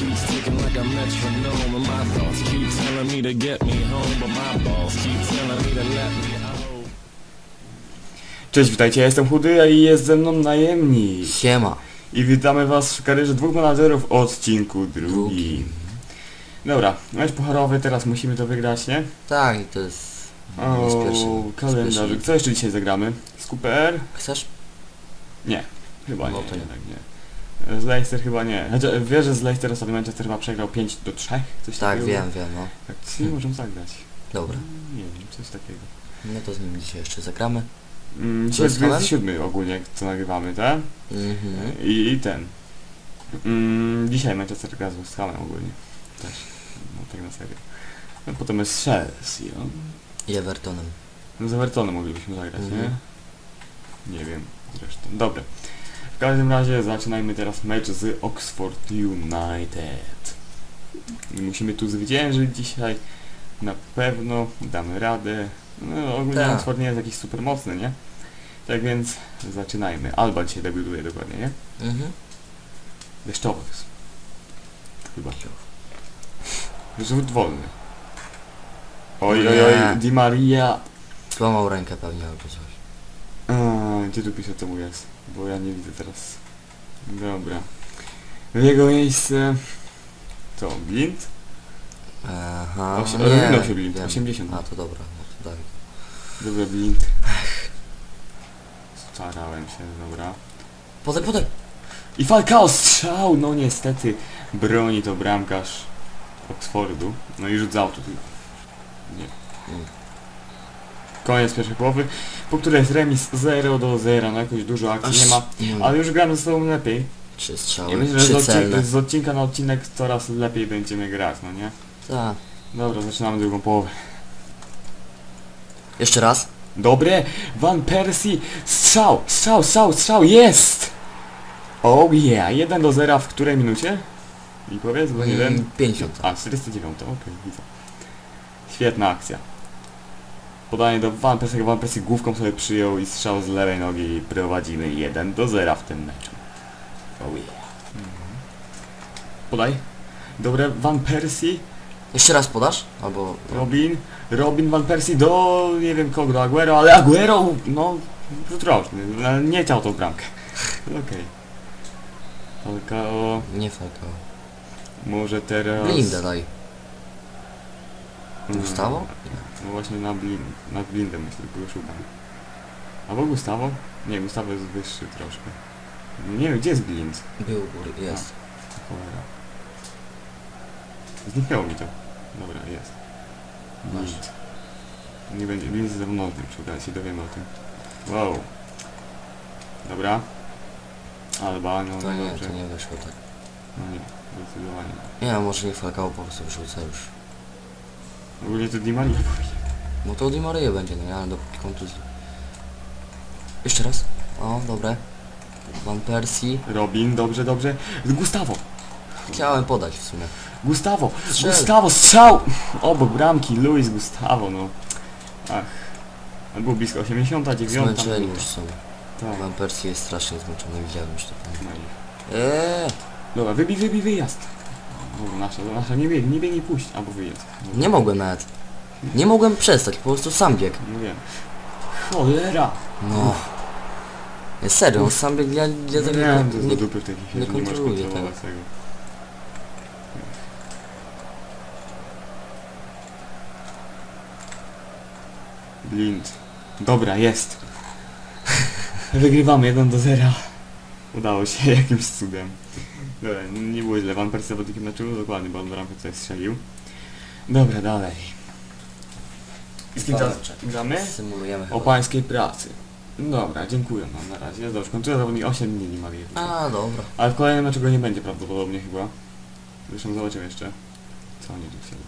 keeps ticking like a metronome, and my thoughts keep telling me to get me home, but my balls keep telling me to let me out. Cześć, witajcie, ja jestem Chudy, a i jest ze mną najemnik. Siema. I witamy was w karierze dwóch menadżerów, odcinku drugi. Drugi. Dobra, mecz pucharowy, teraz musimy to wygrać, nie? Tak, i to jest... O, jest pierwszy. jest kalendarz. pierwszy. Co jeszcze dzisiaj zagramy? Skuper? Chcesz? Nie, chyba No nie, to nie. jednak nie. Z Leicester chyba nie. Znaczy, wiesz, że z Leicester ostatnio Manchester chyba przegrał 5 do 3? Coś Tak, takiego? wiem, wiem, no. Tak, czy nie możemy zagrać? Dobra. Nie wiem, coś takiego. No to z nim dzisiaj jeszcze zagramy. Mm, dzisiaj jest jest Haaland? siódmy ogólnie, co nagrywamy, tak? Mhm. I, i ten. Mm, dzisiaj Manchester gra z West Hamem ogólnie. Też. No tak na serio. No, potem jest Chelsea, no. I Evertonem. No z Evertonem moglibyśmy zagrać, Mhm. nie? Nie wiem, zresztą. Dobra. W każdym razie zaczynajmy teraz mecz z Oxford United. Musimy tu zwyciężyć dzisiaj. Na pewno damy radę. No ogólnie Tak. Oxford nie jest jakiś super mocny, nie? Tak więc zaczynajmy. Alba dzisiaj debiutuje dokładnie, nie? Mhm. Deszczowy jest. Chyba. Rzut wolny. Oj, oj, oj. Di Maria. Złamał rękę pewnie albo coś. Gdzie tu pisze temu jest? Bo ja nie widzę teraz. Dobra. W jego miejsce... Co, Blind? Aha, Osie- nie, rozwinął się Blind, wiem. 80. A, to dobra, no to tak. Dobra, Blind. Starałem się, dobra. Podaj, podaj! I Falcao strzał! No niestety broni to bramkarz Oxfordu. No i rzut z autu tylko. Nie. Mm. Koniec pierwszej połowy, po której jest remis 0 do 0. No jakoś dużo akcji nie ma, Mm. ale już gramy ze sobą lepiej. Trzy I strzały, myślę, że z, trzy celne. z odcinka na odcinek coraz lepiej będziemy grać, no nie? Tak. Dobra, zaczynamy drugą połowę. Jeszcze raz. Dobre, Van Persie, strzał, strzał, strzał, strzał, jest! Oh yeah, 1 do 0 w której minucie? I powiedz, bo nie wiem. Mm, 50. A, 49, okej, widzę. Świetna akcja. Podanie do Van Persie, Van Persie główką sobie przyjął i strzał z lewej nogi i prowadzimy 1 do 0 w tym meczu. Oh yeah. Podaj. Dobre, Van Persie, Jeszcze raz podasz? Albo... Robin, Robin Van Persie do nie wiem kogo, do Aguero, ale Aguero, no, rzut roczny, no, nie chciał tą bramkę. Okej. Falcao, Nie Falcao. może teraz... Blinda daj. Mm, Gustavo? No właśnie na blind, nad blindem myślę, tylko go szukam. Albo Gustavo? Nie, Gustavo jest wyższy troszkę. Nie wiem, gdzie jest blind? Był góry, jest. Cholera. Zniknęło mi to. Dobra, jest. Blind. Nie będzie, blind jest zewnętrzny, przy okazji się dowiemy o tym. Wow. Dobra. Alba, no, To nie, dobrze. to nie wyszło tak. No nie, zdecydowanie. Nie, no może nie Falcao po prostu wyrzuca już. Ogólnie to Di Maria powinien. No to Di Maria będzie, no ale dopóki kontuzji. Jeszcze raz. O, dobre. Van Persie. Robin, dobrze, dobrze. Gustavo! Chciałem podać w sumie. Gustavo! Strzel. Gustavo, strzał! Obok bramki, Luis Gustavo, no. Ach. On był blisko 89. Zmęczeni już są. Tak. Van Persie jest strasznie zmęczony, widziałem już to. No i- Eee, Dobra, wybij, wybij, wyjazd. Dobra, nasza, nasza, nie bieg, nie bieg, nie puść, albo wyjazd. Dobra. nie mogłem nawet. Nie mogłem przestać, po prostu sam biegł. No wiem. Cholera! No. Nie, serio, on sam biegł, ja, ja tego nie, nie, nie, do dupy w takiej chwili, nie, możesz kontroluję kontrolować tego. Blind. Dobra, jest. Wygrywamy 1 do 0. Udało się jakimś cudem. Dobra, nie było źle. Van Persie zawodnikiem meczu, dokładnie, bo on bramkę tutaj strzelił. Dobra, dalej. Z kim teraz gramy? Symulujemy O chyba. pańskiej pracy. Dobra, dziękuję nam na razie. Dobrze, kończyłem zawodnik 8 dni nie ma jej. A, dobra. Ale w kolejnym meczu go nie będzie prawdopodobnie chyba. Zresztą zobaczymy jeszcze. Co oni tu chcieli.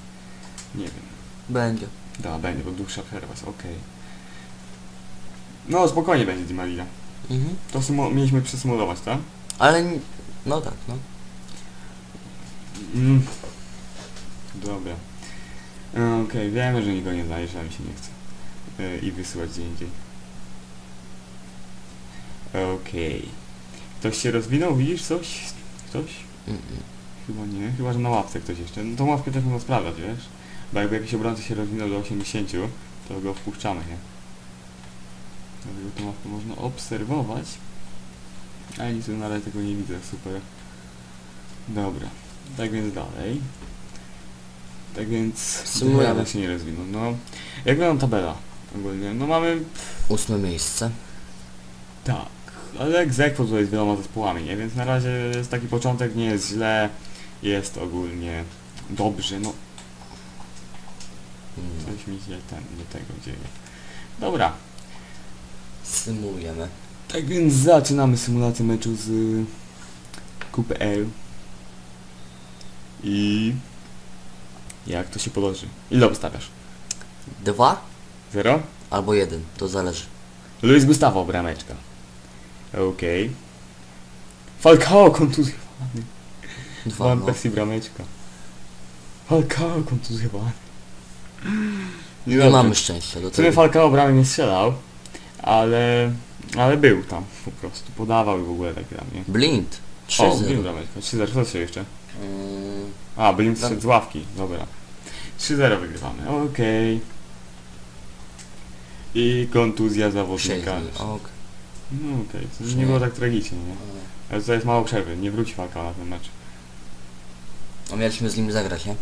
Nie wiem. Będzie. Da, będzie, bo dłuższa przerwa jest, okej. No, spokojnie będzie Di Maria. Mhm. To mieliśmy przesymulować, tak? Ale, n- no tak, no. Mm. Dobra. E, Okej, wiemy, że nikogo nie znajdziesz, ale mi się nie chce. E, I wysyłać gdzie indziej. Okej. Ktoś się rozwinął, widzisz coś? Ktoś? Mm, mm. Chyba nie, chyba że na łapce ktoś jeszcze. No tą łapkę też można sprawdzać, wiesz? Bo jakby jakiś obrońca się rozwinął do 80, to go wpuszczamy, nie? Dlatego tą łapkę można obserwować. Ale nic na razie tego nie widzę, super. Dobra, tak więc dalej. Tak więc... Dobra, się nie rozwinął, no. Jak wygląda tabela? Ogólnie, no mamy... Ósme miejsce. Tak, ale egzekwo tutaj z wieloma zespołami, nie? Więc na razie jest taki początek, nie jest źle, jest ogólnie dobrze, no Mm. coś mi się ten, do tego dzieje. Dobra, Symulujemy. tak więc zaczynamy symulację meczu z Kupy L. I... Jak to się położy? Ile obstawiasz? Dwa Zero? albo jeden, to zależy. Luis Gustavo, brameczka. Okej. Falcao kontuzjowany. Dwa, Van no. Persie brameczka. Falcao kontuzjowany. Nie dobrze. mamy szczęścia do W sumie tego. Falcao bramy nie strzelał, ale... Ale był tam po prostu. Podawał i w ogóle tak dla mnie. Blind. O, Blind 3-0. brameczka. 3-0, co jeszcze? Mm, A, Blind Tam- szedł z ławki. Dobra. 3-0 wygrywamy. Okej. I kontuzja zawodnika. ok. No okej, to Nie. było tak tragicznie, nie? Mm. Ale to jest mało przerwy, nie wróci Falcao na ten mecz. A mieliśmy z nim zagrać, nie?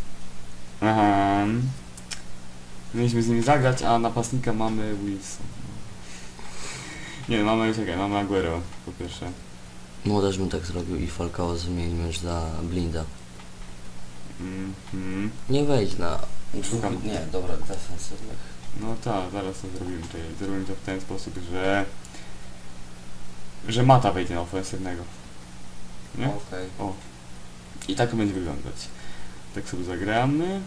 Aha. Mieliśmy z nimi zagrać, a napastnika mamy Wilson. Nie, mamy, czekaj, mamy Aguero po pierwsze. No też bym tak zrobił i Falcao zmienił już za Blinda. Mhm. Nie wejdź na... Szukam. Nie, dobra, defensywnych. No tak, zaraz to zrobimy. Czekaj, zrobimy to w ten sposób, że... Że Mata wejdzie na ofensywnego. Nie? Okej. O. I tak to będzie wyglądać. Tak sobie zagramy.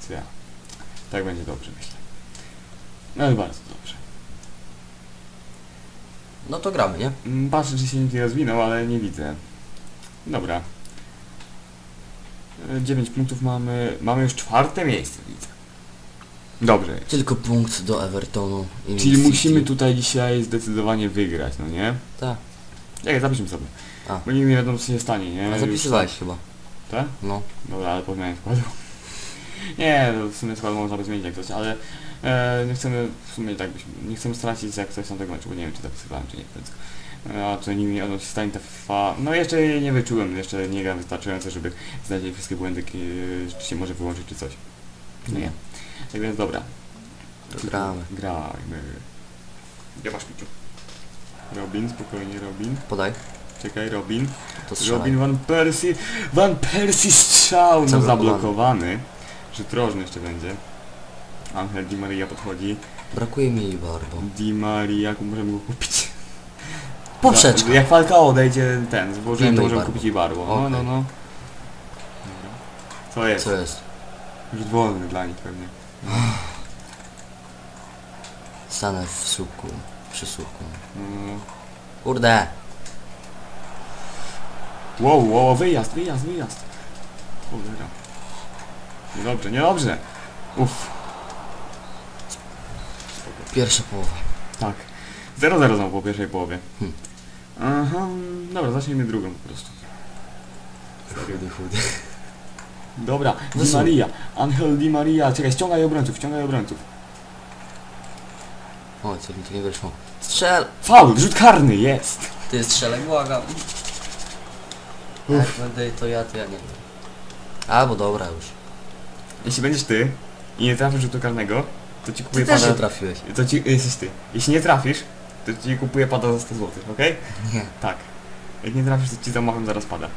Co ja? Tak będzie dobrze, myślę. No ale bardzo dobrze. No to gramy, nie? Mm, Patrzę, czy się nie rozwinął, ale nie widzę. Dobra. 9 punktów mamy. Mamy już czwarte miejsce, widzę. Dobrze. jest. Tylko punkt do Evertonu i Czyli City. musimy tutaj dzisiaj zdecydowanie wygrać, no nie? Tak. Jak zapiszmy sobie. A. Bo nigdy nie wiadomo co się stanie, nie? A zapisywałeś chyba. Tak? No. Dobra, ale po zmianie składu. Nie, no w sumie skład można by zmienić jak coś, ale e, nie chcemy w sumie tak byśmy, nie chcemy stracić jak coś na tego meczu, bo nie wiem czy zapisywałem czy nie w końcu. A to stanie ta FIFA. No jeszcze jej nie wyczułem, jeszcze nie gram wystarczająco, żeby znaleźć wszystkie błędy, czy się może wyłączyć czy coś. No nie. Tak więc dobra. Gramy. Grajmy. Gdzie masz piciu? Robin, spokojnie Robin. Podaj. Czekaj, Robin. To strzelaj. Robin Van Persie. Van Persie strzał! No Zablokowany. Że trożny jeszcze będzie. Angel Di Maria podchodzi. Brakuje mi Barbo. Di Maria, jak możemy go kupić? Poprzeczka. Jak Falcao odejdzie ten, złożyłem, to Pijmy możemy kupić i barwo. No, Okej. no, no. Dobra. Co jest? Co jest? Rzut wolny dla nich pewnie. Stanę w suku. Przy suku. No. Kurde. Wow, wow, wyjazd, wyjazd, wyjazd. Cholera. Niedobrze, niedobrze. Uff, Pierwsza połowa. tak. 0-0 znowu po pierwszej połowie. Hmm. Aha, dobra, zacznijmy drugą po prostu. Chudy, chudy. Dobra, Di. Maria, Angel Di Maria, czekaj, ściągaj obrońców, ściągaj obrońców. O, co mi to nie wyszło. Strzel! Faul, rzut karny, jest! Ty strzelaj, błagam. Jak będę to ja, to ja nie wiem. A, bo dobra już. Jeśli będziesz ty i nie trafisz rzutu karnego, to ci Ty kupuję też nie pada... trafiłeś. To ci... jesteś ty. Jeśli nie trafisz, to ci kupuję pada za 100 zł, okej? Nie. Tak. Jak nie trafisz, to ci zamacham zaraz pada.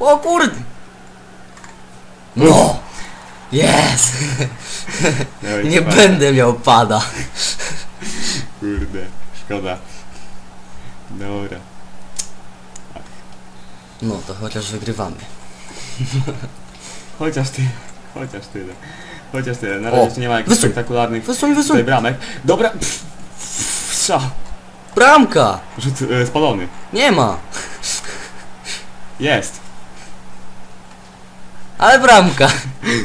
O kurde! No! Jest! Dawaj, Nie pada. będę miał pada. Kurde, szkoda. Dobra. No to chociaż wygrywamy. Chociaż ty, chociaż tyle. Chociaż tyle. Na O, razie jeszcze nie ma jakichś wysuń. spektakularnych Wysuń, tutaj wysuń! bramek. Dobra, pff, pff, strzał. Bramka! Rzut e, spalony. Nie ma! Jest. Ale bramka!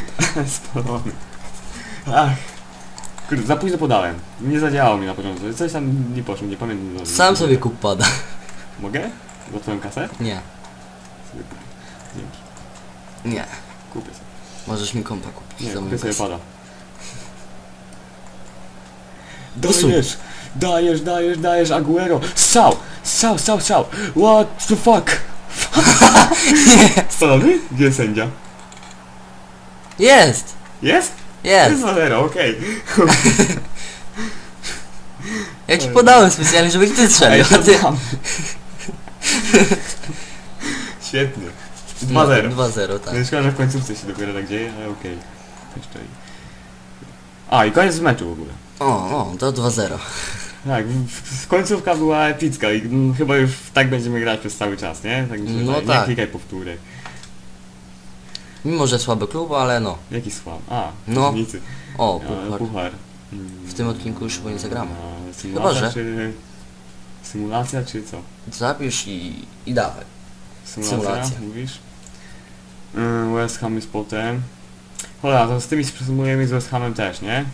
spalony. Ach. Kurde, za późno podałem. Nie zadziałało mi na początku. Coś tam nie poszło, nie pamiętam. Sam sobie kup pada. Mogę? Za twoją kasę? Nie, Sobie kupię. Dzięki. nie. Kupię sobie. Możesz mi kompa kupić Nie, kupię sobie pada. Usuń. Dajesz, dajesz, dajesz, dajesz, Aguero. Strzał, strzał, strzał, strzał. What the fuck? Stanowy? Gdzie sędzia? Jest! Jest? Jest! Jest za zero, okej. Ja ci podałem specjalnie, żebyś ty strzelił, a to ty... tam. Świetnie. 2-0. 2-0, tak. No, Szkoda, że w końcówce się dopiero tak dzieje, ale okej. Jeszcze i... A, i koniec meczu w ogóle. O, o, to 2-0. Tak, w- w- końcówka była epicka i mm, chyba już tak będziemy grać przez cały czas, nie? Tak mi się No wydaje. tak. Nie klikaj powtórek. Mimo, że słaby klub, ale no. Jaki słab? A, No. przeciwnicy. O, E, puchar. puchar. Mm, W tym odcinku już chyba nie zagramy. a, Symulacja Chyba, że. czy... Symulacja czy co? Zapisz i, i dawaj. Symulacja, Symulacja. mówisz? Yy, West Ham jest potem. Cholera, to z tymi przesumujemy z West Hamem też, nie?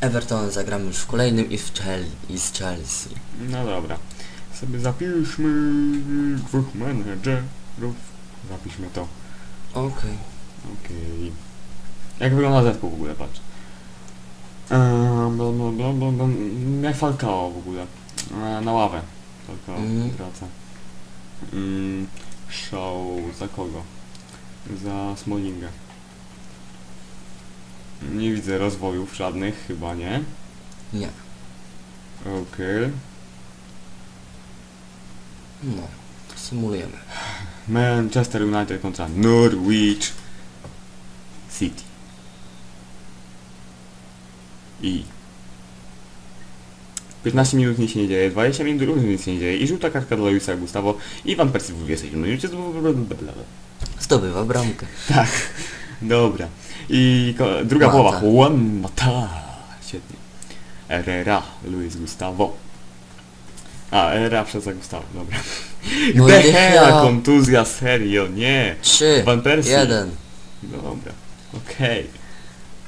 Everton zagramy już w kolejnym i, w Chel i z Chelsea. No dobra. Sobie zapiszmy dwóch menedżerów. Zapiszmy to. Okej. Okej. Jak wygląda zespół w ogóle, patrz. Ehm, bla, bla, bla, bla, bla. Jak Falcao w ogóle. E, na ławę. Falcao Mhm. wraca. Mm, show za kogo? Za Smallinga. Nie widzę rozwojów żadnych, chyba nie. Nie. Okej. No. To symulujemy. Manchester United kontra Norwich City. I 15 minut nic się nie dzieje, 20 minut również nic się nie dzieje i żółta kartka dla Luisa Gustavo i Van Persie w 27 minucie. Zdobywa bramkę. Tak, dobra. I ko- druga Mata. połowa. Juan Mata. Świetnie. Herrera, Luis Gustavo. A, Herrera przez Gustavo, dobra. No De Gea, Gea. kontuzja, serio, nie. 3, Van Persie. 1. Dobra, okej.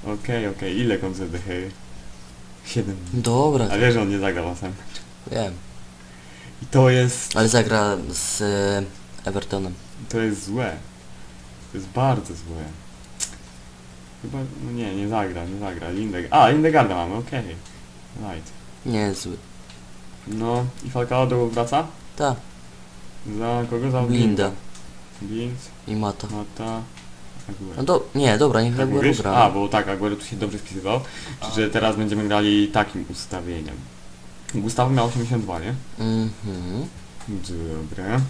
Okej, okej, ile kontuzja De Gea? 7. Dobra, A wiesz, że on nie zagrał meczu. wiem. I to jest, Ale zagra z e, Evertonem. to jest złe. To jest bardzo złe. Chyba, no nie, nie zagra, nie zagra. Lindeg A, Lindegarda mamy, okej. Right. Nie jest zły. No, i Falcao do wraca? Ta, Za kogo? Za Blinda Blind, i Mata. Mata, Aguero. No do, nie, dobra, niech Tak Aguero mówisz? gra. A, bo tak, Aguero tu się dobrze spisywał, że teraz będziemy grali takim ustawieniem. Gustavo miał 82, nie? Mhm. Dobra.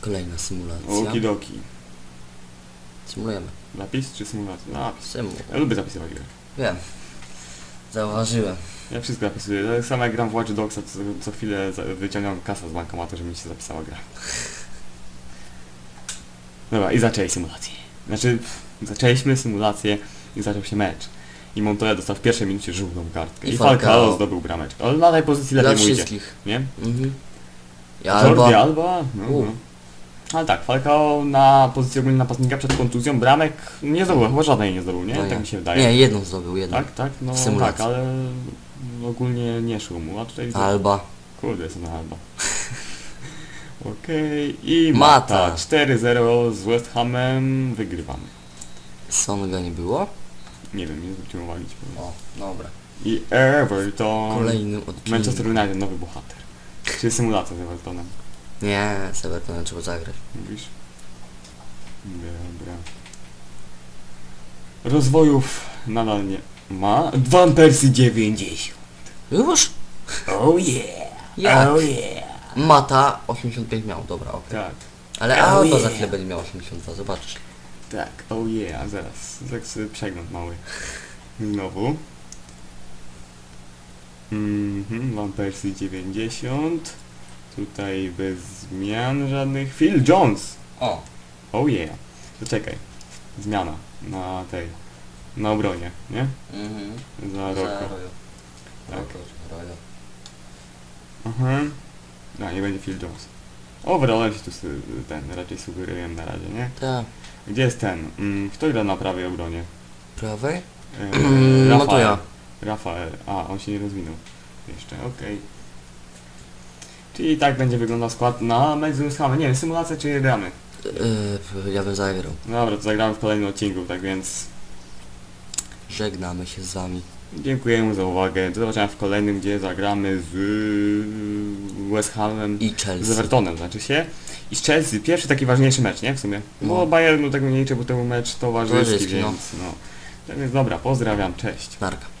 Kolejna symulacja. Okidoki. Symulujemy. Zapis czy symulacja? Zapis. Symu. Ja lubię zapisywać gry. Wiem. Zauważyłem. Ja wszystko zapisuję. Tak samo jak gram w Watch Dogsa, co, co chwilę za- wyciągam kasę z bankomatu, żeby mi się zapisała gra. Dobra, i zaczęli symulację. Znaczy, zaczęliśmy symulację i zaczął się mecz. I Montoya dostał w pierwszej minucie żółtą kartkę. I I, Falcao Falcao. zdobył brameczkę. Ale na tej pozycji Dla lepiej mu idzie, wszystkich. nie? Mhm. I Jordi Alba. Alba? No, U. no. Ale tak, Falcao na pozycji ogólnie napastnika przed kontuzją bramek nie zdobył, chyba żadnej nie zdobył, nie? No tak mi się wydaje. Nie, jedną zdobył, jedną. Tak, tak, no W symulacji. tak, ale ogólnie nie szło mu, a tutaj widzę, Alba. kurde jest na Alba. Okej, i Mata. Mata, 4-0 z West Hamem, wygrywamy. Songa nie było? Nie wiem, nie zwróciłem uwagi ci powiem. O, dobra. I Everton, Kolejnym odcinku. Manchester United, nowy bohater. Czy symulacja z Evertonem, Nie, z Evertonem trzeba zagrać. mówisz? Dobra. Rozwojów nadal nie ma. Van Persie 90. Już? Oh yeah! Jak? Oh yeah! Mata 85 miał, dobra, okej. Tak, Ale Oh Alba za yeah. chwilę będzie miał 82, zobaczysz. tak, oh yeah, zaraz, tak sobie przegląd mały. Znowu. Mhm, Van Persie 90. Tutaj bez zmian żadnych. Phil Jones! O, Oh yeah. To czekaj. Zmiana na tej. Na obronie, nie? mhm. Za Rocco. Royo. Tak. Royo. Aha. A, nie będzie Phil Jones. Overall się tu su- ten raczej sugeruję na razie, nie? Tak. Gdzie jest ten? Mm, kto gra na prawej obronie? Prawej? E, No to ja. Rafael. A, on się nie rozwinął. Jeszcze, okej. Czyli tak będzie wyglądał skład na mecz z West Hamem. Nie wiem, symulacja czy gramy? Yy, ja bym zagrał. Dobra, to zagramy w kolejnym odcinku, tak więc Żegnamy się z wami. dziękujemy za uwagę. Do zobaczenia w kolejnym, gdzie zagramy z West Hamem. I Z Chelsea. Evertonem, znaczy się. I z Chelsea, pierwszy taki ważniejszy mecz, nie? W sumie. No. Bo Bayernu tak mniej, bo to był mecz towarzyski, Towarzyski, no. więc no. Tak więc dobra, pozdrawiam, cześć. Narka.